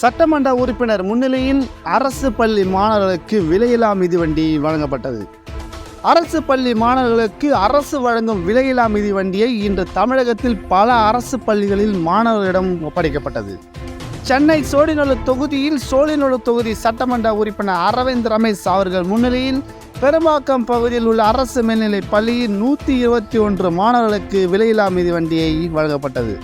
சட்டமன்ற உறுப்பினர் முன்னிலையில் அரசு பள்ளி மாணவர்களுக்கு விலையில்லா மிதிவண்டி வழங்கப்பட்டது. அரசு பள்ளி மாணவர்களுக்கு அரசு வழங்கும் விலையில்லா மிதிவண்டியை இன்று தமிழகத்தில் பல அரசு பள்ளிகளில் மாணவர்களிடம் ஒப்படைக்கப்பட்டது. சென்னை சோழிநல்லூர் தொகுதியில் சோழிநல்லூர் தொகுதி சட்டமன்ற உறுப்பினர் அரவிந்த் ரமேஷ் அவர்கள் முன்னிலையில் பெரும்பாக்கம் பகுதியில் உள்ள அரசு மேல்நிலைப் பள்ளியில் நூற்றி இருபத்தி ஒன்று மாணவர்களுக்கு விலையில்லா மிதிவண்டியை வழங்கப்பட்டது.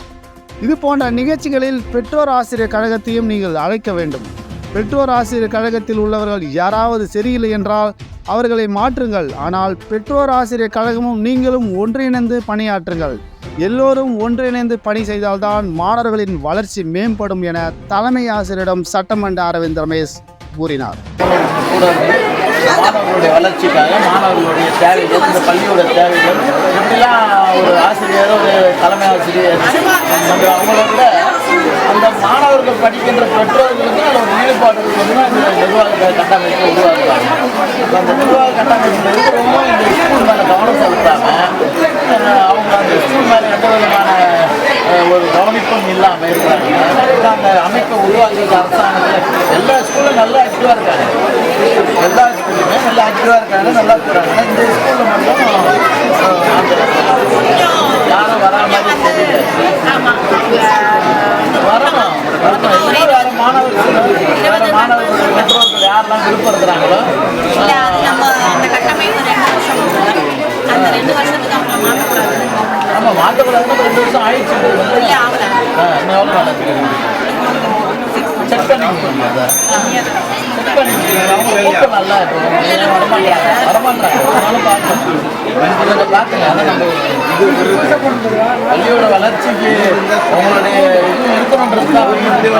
இது போன்ற நிகழ்ச்சிகளில் பெற்றோர் ஆசிரியர் கழகத்தையும் நீங்கள் அழைக்க வேண்டும். பெற்றோர் ஆசிரியர் கழகத்தில் உள்ளவர்கள் யாராவது சரியில்லை என்றால் அவர்களை மாற்றுங்கள். ஆனால் பெற்றோர் ஆசிரியர் கழகமும் நீங்களும் ஒன்றிணைந்து பணியாற்றுங்கள். எல்லோரும் ஒன்றிணைந்து பணி செய்தால்தான் மாணவர்களின் வளர்ச்சி மேம்படும் என தலைமை ஆசிரியரிடம் சட்டமன்ற அரவிந்த் ரமேஷ் கூறினார். மாணவர்களுடைய வளர்ச்சிக்காக மாணவர்களுடைய தேவைகள் இந்த பள்ளியோட தேவைகள் இப்படிலாம் ஒரு ஆசிரியர் ஒரு தலைமை ஆசிரியர் மற்றும் அவங்கள விட அந்த மாணவர்கள் படிக்கின்ற பெற்றோர்களுக்கு அதில் ஒரு ஈடுபாடு இருக்கிறது இந்த நிர்வாக கட்டமைப்பை உருவாக்குறாங்க. அந்த நிர்வாக கட்டமைப்பு இருக்கிறவங்க இந்த ஸ்கூல் மேலே கவனம் செலுத்தாமல் அவங்க அந்த ஸ்கூல் மேலே எந்த விதமான ஒரு கவனிப்பும் இல்லாமல் இருக்கிறாங்க. அந்த அமைப்பை உருவாக்குறது அரசாங்கத்தில் எல்லா ஸ்கூலும் நல்லா ஆக்டிவாக இருக்காங்க. எல்லா நல்லா ஆக்டிவாக இருக்காங்க நல்லா ஆனா இந்த ஸ்கூலில் மட்டும் யாரும் வரா மாதிரி வரணும் வரணும். மாணவர்கள் வேற மாணவர்கள் பெற்றோர்கள் யாரெல்லாம் ல ஆமாம் மாற்றக்கூடாதுன்னு ரெண்டு வருஷம் ஆயிடுச்சு. செக் பண்ணிக்கோங்க. செக் பண்ணிக்கோங்க. நல்லா இருக்கும். வரமாட்டாங்க வரமாட்டாங்க அதனால பார்க்கல. அதை நம்ம பள்ளியோட வளர்ச்சிக்கு அவங்களுடைய இது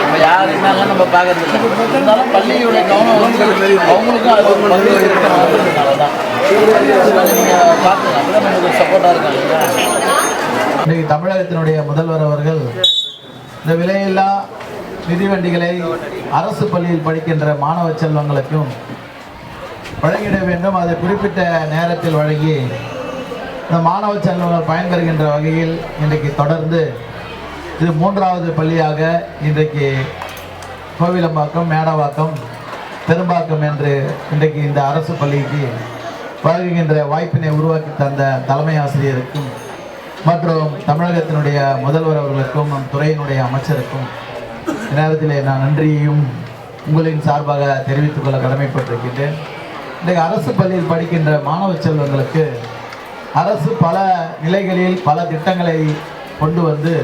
நம்ம யார் என்னெல்லாம் நம்ம பார்க்கறது இருந்தாலும் பள்ளியோட கவனம் அவங்களுக்கும் அது ஒரு பங்கு இருக்கணுன்றதுனால தான் நீங்கள் பார்க்கலாம். அப்பதான் நமக்கு சப்போர்ட்டாக இருக்காங்க இல்லையா? இன்றைக்கு தமிழகத்தினுடைய முதல்வர் அவர்கள் இந்த விலையில்லா மிதிவண்டிகளை அரசு பள்ளியில் படிக்கின்ற மாணவ செல்வங்களுக்கும் வழங்கிட வேண்டும். அதை குறிப்பிட்ட நேரத்தில் வழங்கி இந்த மாணவ செல்வங்கள் பயன்பெறுகின்ற வகையில் இன்றைக்கு தொடர்ந்து இது மூன்றாவது பள்ளியாக இன்றைக்கு கோவிலம்பாக்கம் மேடவாக்கம் பெரும்பாக்கம் என்று இன்றைக்கு இந்த அரசு பள்ளிக்கு வழங்குகின்ற வாய்ப்பினை உருவாக்கி தந்த தலைமை ஆசிரியருக்கும் மற்றும் தமிழகத்தினுடைய முதல்வர் அவர்களுக்கும் நம் துறையினுடைய அமைச்சருக்கும் நேரத்தில் நான் நன்றியையும் உங்களின் சார்பாக தெரிவித்துக் கொள்ள கடமைப்பட்டிருக்கின்றேன். இன்றைக்கு அரசு பள்ளியில் படிக்கின்ற மாணவ செல்வங்களுக்கு அரசு பல நிலைகளில் பல திட்டங்களை கொண்டு வந்து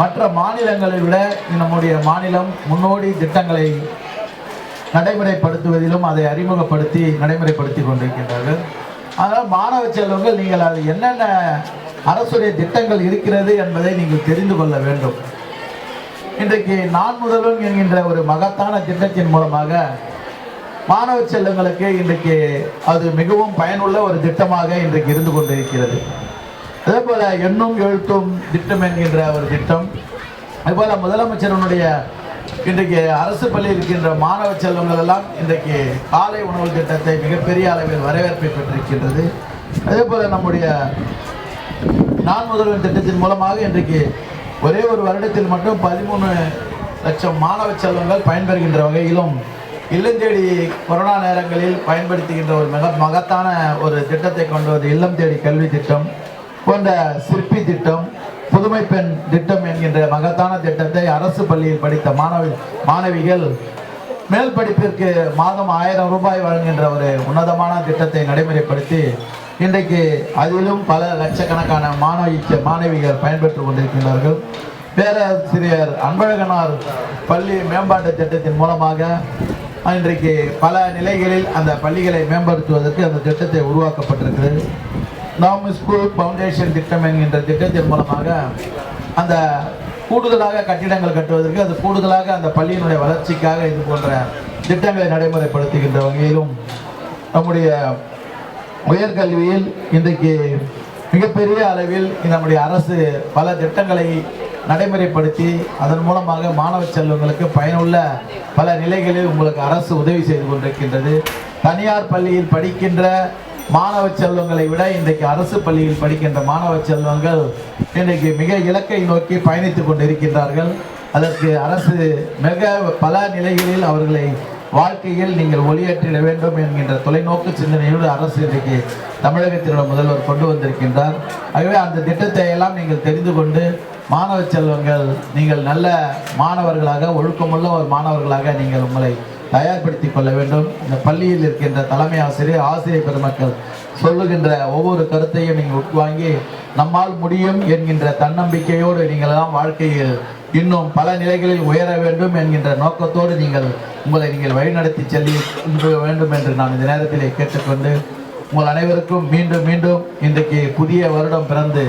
மற்ற மாநிலங்களை விட நம்முடைய மாநிலம் முன்னோடி திட்டங்களை நடைமுறைப்படுத்துவதிலும் அதை அறிமுகப்படுத்தி நடைமுறைப்படுத்தி கொண்டிருக்கின்றார்கள். அதனால் மாணவ செல்வங்கள் நீங்கள் அது என்னென்ன அரசுடைய திட்டங்கள் இருக்கிறது என்பதை நீங்கள் தெரிந்து கொள்ள வேண்டும். இன்றைக்கு நான் முதல்வன் என்கின்ற ஒரு மகத்தான திட்டத்தின் மூலமாக மாணவ செல்லங்களுக்கு இன்றைக்கு அது மிகவும் பயனுள்ள ஒரு திட்டமாக இன்றைக்கு இருந்து கொண்டிருக்கிறது. அதே போல எண்ணும் எழுத்தும் திட்டம் என்கின்ற ஒரு திட்டம். அதுபோல் முதலமைச்சரனுடைய இன்றைக்கு அரசு பள்ளி இருக்கின்ற மாணவ செல்வங்கள் எல்லாம் இன்றைக்கு காலை உணவு திட்டத்தை மிகப்பெரிய அளவில் வரவேற்பை பெற்றிருக்கின்றது. அதே போல நம்முடைய நான் முதல்வன் திட்டத்தின் மூலமாக இன்றைக்கு ஒரே ஒரு வருடத்தில் மட்டும் பதிமூணு லட்சம் மாணவ செல்வங்கள் பயன்பெறுகின்ற வகையிலும் இல்லந்தேடி கொரோனா நேரங்களில் பயன்படுத்துகின்ற ஒரு மிக மகத்தான ஒரு திட்டத்தை கொண்டு வந்து இல்லம் தேடி கல்வி திட்டம் போன்ற சிற்பி திட்டம் புதுமை பெண் திட்டம் என்கின்ற மகத்தான திட்டத்தை அரசு பள்ளியில் படித்த மாணவி மாணவிகள் மேல் படிப்பிற்கு மாதம் ஆயிரம் ரூபாய் வழங்குகின்ற ஒரு உன்னதமான திட்டத்தை நடைமுறைப்படுத்தி இன்றைக்கு அதிலும் பல லட்சக்கணக்கான மாணவிக்க மாணவிகள் பயன்பெற்று கொண்டிருக்கின்றார்கள். பேராசிரியர் அன்பழகனார் பள்ளி மேம்பாட்டு திட்டத்தின் மூலமாக இன்றைக்கு பல நிலைகளில் அந்த பள்ளிகளை மேம்படுத்துவதற்கு அந்த திட்டத்தை உருவாக்கப்பட்டிருக்கிறது. நாம் ஸ்கூல் ஃபவுண்டேஷன் திட்டம் என்கின்ற திட்டத்தின் மூலமாக அந்த கூடுதலாக கட்டிடங்கள் கட்டுவதற்கு அது கூடுதலாக அந்த பள்ளியினுடைய வளர்ச்சிக்காக இது போன்ற திட்டங்களை நடைமுறைப்படுத்துகின்ற வகையிலும் நம்முடைய உயர்கல்வியில் இன்றைக்கு மிகப்பெரிய அளவில் நம்முடைய அரசு பல திட்டங்களை நடைமுறைப்படுத்தி அதன் மூலமாக மாணவ செல்வங்களுக்கு பயனுள்ள பல நிலைகளில் உங்களுக்கு அரசு உதவி செய்து கொண்டிருக்கின்றது. தனியார் பள்ளியில் படிக்கின்ற மாணவ செல்வங்களை விட இன்றைக்கு அரசு பள்ளியில் படிக்கின்ற மாணவ செல்வங்கள் இன்றைக்கு மிக இலக்கை நோக்கி பயணித்து கொண்டிருக்கின்றார்கள். அதற்கு அரசு மிக பல நிலைகளில் அவர்களை வாழ்க்கையில் நீங்கள் ஒளியேற்றிட வேண்டும் என்கின்ற தொலைநோக்கு சிந்தனையோடு அரசு இன்றைக்கு தமிழகத்தினுடைய முதல்வர் கொண்டு வந்திருக்கின்றார். ஆகவே அந்த திட்டத்தை எல்லாம் நீங்கள் தெரிந்து கொண்டு மாணவ செல்வங்கள் நீங்கள் நல்ல மாணவர்களாக ஒழுக்கமுள்ள ஒரு மாணவர்களாக நீங்கள் உங்களை தயார்படுத்தி கொள்ள வேண்டும். இந்த பள்ளியில் இருக்கின்ற தலைமை ஆசிரியர் ஆசிரியர் பெருமக்கள் சொல்லுகின்ற ஒவ்வொரு கருத்தையும் நீங்கள் உட்வாங்கி நம்மால் முடியும் என்கின்ற தன்னம்பிக்கையோடு நீங்கள் எல்லாம் வாழ்க்கையில் இன்னும் பல நிலைகளில் உயர வேண்டும் என்கின்ற நோக்கத்தோடு நீங்கள் உங்களை நீங்கள் வழிநடத்தி செல்லி வேண்டும் என்று நான் இந்த நேரத்திலே கேட்டுக்கொண்டு உங்கள் அனைவருக்கும் மீண்டும் மீண்டும் இன்றைக்கு புதிய வருடம் பிறந்து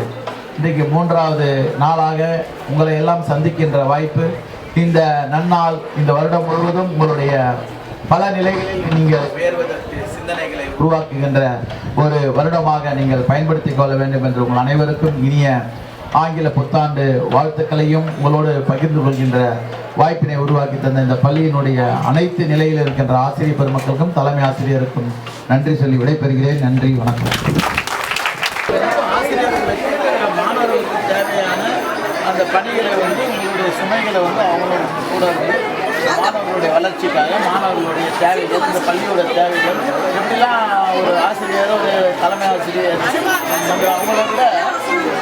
இன்றைக்கு மூன்றாவது நாளாக உங்களை எல்லாம் சந்திக்கின்ற வாய்ப்பு. இந்த நன்னாள் இந்த வருடம் முழுவதும் உங்களுடைய பல நிலைகளில் நீங்கள் உயர்வதற்கு சிந்தனைகளை உருவாக்குகின்ற ஒரு வருடமாக நீங்கள் பயன்படுத்திக் கொள்ள வேண்டும் என்று உங்கள் அனைவருக்கும் இனிய ஆங்கில புத்தாண்டு வாழ்த்துக்களையும் உங்களோடு பகிர்ந்து கொள்கின்ற வாய்ப்பினை உருவாக்கி தந்த இந்த பள்ளியினுடைய அனைத்து நிலையில் இருக்கின்ற ஆசிரியர் பெருமக்களுக்கும் தலைமை ஆசிரியருக்கும் நன்றி சொல்லி விடைபெறுகிறேன். நன்றி வணக்கம். மாணவர்களுக்கு தேவையான அந்த பணிகளை வந்து உங்களுடைய சுமைகளை வந்து அவங்களோட கூட மாணவர்களுடைய வளர்ச்சிக்காக மாணவர்களுடைய தேவைகள் இந்த பள்ளியோட தேவைகள் எப்படிலாம் ஒரு ஆசிரியர் ஒரு தலைமை ஆசிரியர் அவங்களோட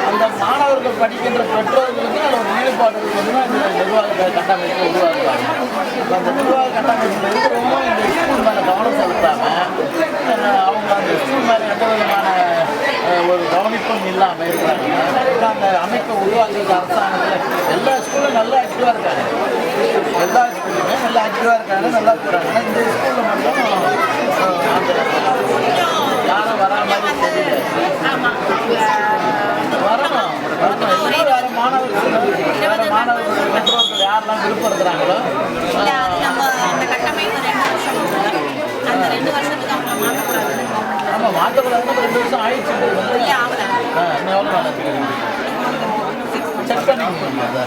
அந்த மாணவர்கள் படிக்கின்ற பெற்றோர்களுக்கு அதில் ஒரு ஈடுபாடு வந்து இந்த நிர்வாக கட்டமைப்பு உருவாக்குறாங்க. அந்த நிர்வாக கட்டமைப்பு இருக்கிறவங்க இந்த ஸ்கூல் மேலே கவனம் செலுத்தாமல் அவங்க அந்த ஸ்கூல் மேலே எந்த விதமான ஒரு கவனிப்பும் இல்லாமல் இருக்கிறாங்க. அந்த அமைப்பை உருவாக்குறது அரசாங்கத்தில் எல்லா ஸ்கூலும் நல்லா ஆக்டிவாக இருக்காங்க. எல்லா ஸ்கூலுமே நல்லா ஆக்டிவாக இருக்காங்க நல்லா இருக்கிறாங்க. இந்த ஸ்கூலில் மட்டும் அஹ், அந்த யாரும் வரா மாதிரி தெரியல ஆமா வரணும் வரணும் இன்னும் வேறு மாணவர்கள் வேறு மாணவர்கள் பெற்றோர்கள் யாரெல்லாம் விருப்பம் இருக்கிறாங்களோ இல்ல அது நம்ம அந்த கட்டமைப்பு ரெண்டு வருஷம் இருக்கு. அந்த ரெண்டு வருஷத்துக்கு அவங்க மாற்றக்கூடாதுன்னு கவர்மெண்ட்ல ஆமாம் மாற்றக்கூடாதுன்னு ரெண்டு வருஷம் ஆயிடுச்சு. செக் பண்ணிக்கிறீங்க அதை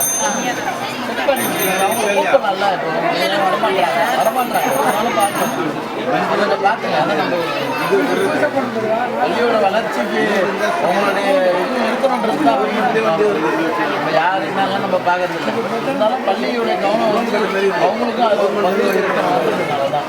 செக் பண்ணிக்கிறீங்க அவங்க கூட்டம் நல்லா இருக்கும் வரமாட்டாங்க வரமாட்டாங்க அதனால பார்க்கணும் கொஞ்சம் பார்த்துங்க அதை நம்ம பள்ளியோட வளர்ச்சிக்கு அவங்களுடைய இது யார் என்னெல்லாம் நம்ம பார்க்கறது இருந்தாலும் பள்ளியோட கவனம் வந்து அவங்களுக்கும் அது பங்கு இருக்கணுன்றதுனால தான்